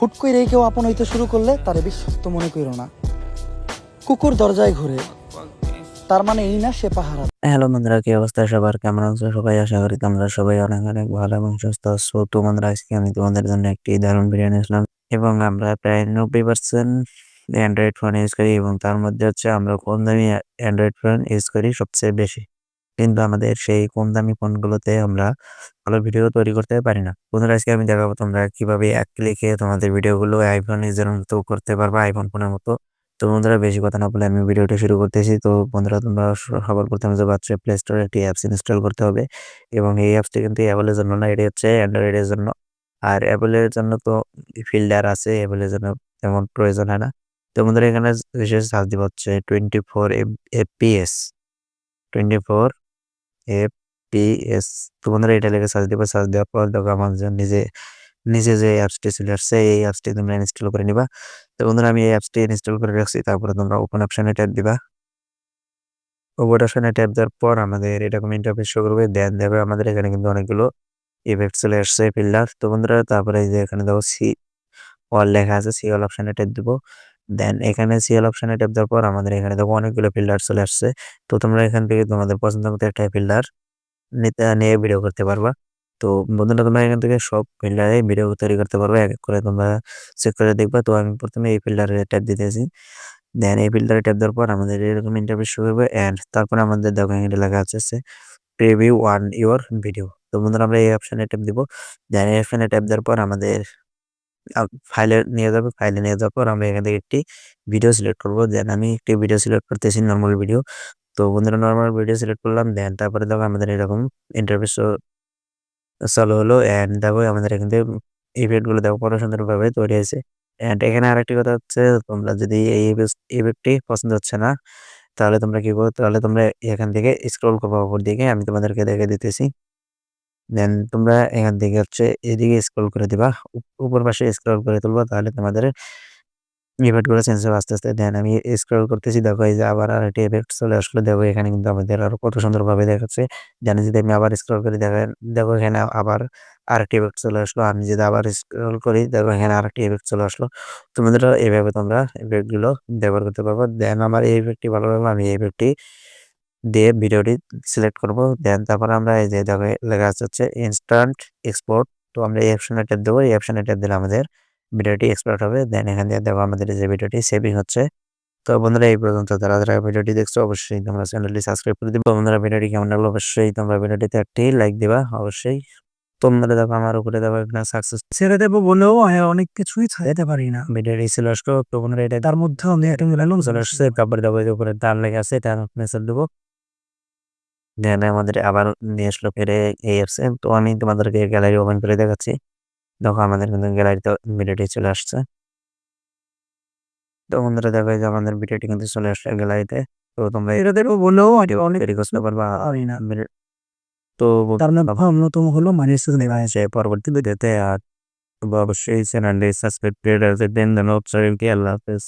হুট করে কেউ আপন হইতে শুরু করলে তারে বিশ্বস্ত মনে করিও না। কুকুর দরজায় ঘুরে। তার মানে এই না, সে পাহারা। হ্যালো বন্ধুরা, কি অবস্থা? সবার কেমন আছো? সবাই আশা করি তোমরা সবাই অনেক অনেক ভালো এবং সুস্থ আছো। তো বন্ধুরা, আজকে আমি তোমাদের জন্য একটি দারুণ ভিডিও আসলাম এবং আমরা প্রায় নব্বই পার্সেন্ট অ্যান্ড্রয়েড ফোন ইউজ করি এবং তার মধ্যে হচ্ছে আমরা কম দামি অ্যান্ড্রয়েড ফোন ইউজ করি সবচেয়ে বেশি। কিন্তু আমাদের সেই কম দামি ফোনগুলোতে আমরা ভালো ভিডিও তৈরি করতে পারি না। বন্ধুরা, আজকে আমি দেখাবো তোমরা কীভাবে এক ক্লিকে তোমাদের ভিডিওগুলো আইফোন নিজের মতো করতে পারবে আইফোন ফোনের মতো। তো বন্ধুরা, বেশি কথা না বলে আমি ভিডিওটা শুরু করতেছি। তো বন্ধুরা, তোমরা সবার প্রথমে যে বাচ্চা প্লে স্টোরে একটি অ্যাপস ইনস্টল করতে হবে এবং এই অ্যাপসটি কিন্তু অ্যাপেলের জন্য না, এটি হচ্ছে অ্যান্ড্রয়েডের জন্য। আর অ্যাপেলের জন্য তো ফিল্ডার আছে অ্যাপেলের জন্য তেমন প্রয়োজন হয় না। তো বন্ধুরা, এখানে বিশেষ সার্চ দিব হচ্ছে twenty four F FPS twenty four FPS তো বন্ধুরা এটা লেগে সার্চ দিব সার্চ দেওয়ার পর দেখো আমার নিজে নিজে যে অ্যাপসটি চলে আসছে, এই অ্যাপসটি তোমরা ইনস্টল করে নিবা। তো বন্ধুরা, আমি এই অ্যাপসটি ইনস্টল করে রাখছি, তারপরে তোমরা ওপেন অপশনে ট্যাপ দিবা। ওপেন অপশনে ট্যাপ দেওয়ার পর আমাদের এরকম ইন্টারফেস শো করবে দেন দেবে আমাদের এখানে কিন্তু অনেকগুলো ইফেক্ট চলে আসছে ফিল্টার তো বন্ধুরা, তারপরে যে এখানে দেখো সি অল লেখা আছে সি অল অপশনে ট্যাপ দিব। দেন এখানে সিএল অপশনে ট্যাপ দেওয়ার পর আমাদের এখানে দেখো অনেকগুলো ফিল্টার চলে আসছে। তো তোমরা এখান থেকে তোমাদের পছন্দ মতো একটা ফিল্টার নিতে, নিয়ে ভিডিও করতে পারবা। তো বন্ধুরা, তোমরা এখান থেকে সব ফিল্টারে ভিডিও তৈরি করতে পারবে। এক এক করে তোমরা চেক করে দেখবা। তো আমি প্রথমে এই ফিল্টারে ট্যাপ দিতেছি। দেন এই ফিল্টারে ট্যাপ দেওয়ার পর আমাদের এরকম ইন্টারভিউ শুরু হবে অ্যান্ড তারপরে আমাদের দেখো এখানে লেখা আছে প্রিভিউ ওয়ান ইউর ভিডিও তো বন্ধুরা, আমরা এই অপশানে ট্যাপ দিব। দেন এই অপশানে ট্যাপ দেওয়ার পর আমাদের ফাইলে নিয়ে যাবে ফাইলে নিয়ে যাওয়ার পর আমরা এখান থেকে একটি ভিডিও সিলেক্ট করব। দেন আমি একটি ভিডিও সিলেক্ট করতেছি নর্মাল ভিডিও তো বন্ধুরা নর্মাল ভিডিও সিলেক্ট করলাম। দেন তারপরে দেখো আমাদের এরকম ইন্টারভিউ চালু হলো। অ্যান্ড দেখো আমাদের এখান থেকে ইভেন্টগুলো দেখো কত সুন্দরভাবে তৈরি হয়েছে। অ্যান্ড এখানে আরেকটি কথা হচ্ছে, তোমরা যদি এই ইভেন্টটি পছন্দ হচ্ছে না, তাহলে তোমরা কি করো? তাহলে তোমরা এখান থেকে স্ক্রল করব উপর দিকে। আমি তোমাদেরকে দেখে দিতেছি। দেন তোমরা এখান থেকে হচ্ছে এদিকে স্ক্রল করে দিবা, উপ- উপর পাশে স্ক্রল করে তুলবা, তাহলে তোমাদের ইফেক্টগুলো চেঞ্জ হবে আস্তে আস্তে। দেন আমি স্ক্রল করতেছি, দেখো এই যে আবার আর একটি এফেক্ট চলে আসলো। দেখো এখানে কিন্তু আমাদের আরও কত সুন্দরভাবে দেখাচ্ছে। জানি যদি আমি আবার স্ক্রল করি দেখেন, দেখো এখানে আবার আরেকটি এফেক্ট চলে আসলো। আমি যদি আবার স্ক্রল করি, দেখো এখানে আরেকটি এফেক্ট চলে আসলো। তোমাদের এইভাবে তোমরা এফেক্টগুলো ব্যবহার করতে পারব। দেন আমার এই এফেক্টটি ভালো লাগল, আমি এই এফেক্টটি দিয়ে ভিডিওটি সিলেক্ট করব। দেন তারপর আমরা এই যে দেখো লেখা আছে হচ্ছে ইনস্ট্যান্ট এক্সপোর্ট তো আমরা এই অপশনে ট্যাপ দেবো। এই অপশনে ট্যাপ দিলে আমাদের ভিডিওটি এক্সপোর্ট হবে। দেন এখান থেকে দেখো আমাদের যে ভিডিওটি সেভিং হচ্ছে। তো বন্ধুরা এই পর্যন্ত যারা যারা ভিডিওটি দেখছ অবশ্যই তোমরা চ্যানেলটি সাবস্ক্রাইব করে দিবে। বন্ধুরা ভিডিওটি কেমন লাগল অবশ্যই তোমরা ভিডিওটিতে একটি লাইক দিবা। অবশ্যই তোমরা দেখো আমার উপরে দেখো একটা সাকসেস ছেড়ে দেবো বলেও অনেক কিছুই ছাড়তে পারি না। ভিডিওটি ছিল আসলো তো বন্ধুরা এটা তার মধ্যে আমি একটা মিলাইলাম চলে আসছে তারপরে দেখো উপরে তার লেগে আছে তার মেসেজ দেবো। দেন আমাদের আবার নিয়ে আসলো ফেরে এই অ্যাপসে তো আমি তোমাদেরকে গ্যালারি ওপেন করে দেখাচ্ছি। দেখো আমাদের কিন্তু গ্যালারিতে ভিডিওটি চলে আসছে। তো বন্ধুরা দেখো যে আমাদের ভিডিওটি কিন্তু চলে আসছে গ্যালারিতে তো। তোমরা দেবো বলেও অনেক করতে পারবা। পারি না। তো তার মধ্যে অন্যতম হলো মানি নেওয়া সে পরবর্তী ভিডিওতে আর অবশ্যই চ্যানেলটি সাবস্ক্রাইব করে দেন দেন আল্লাহ হাফেজ।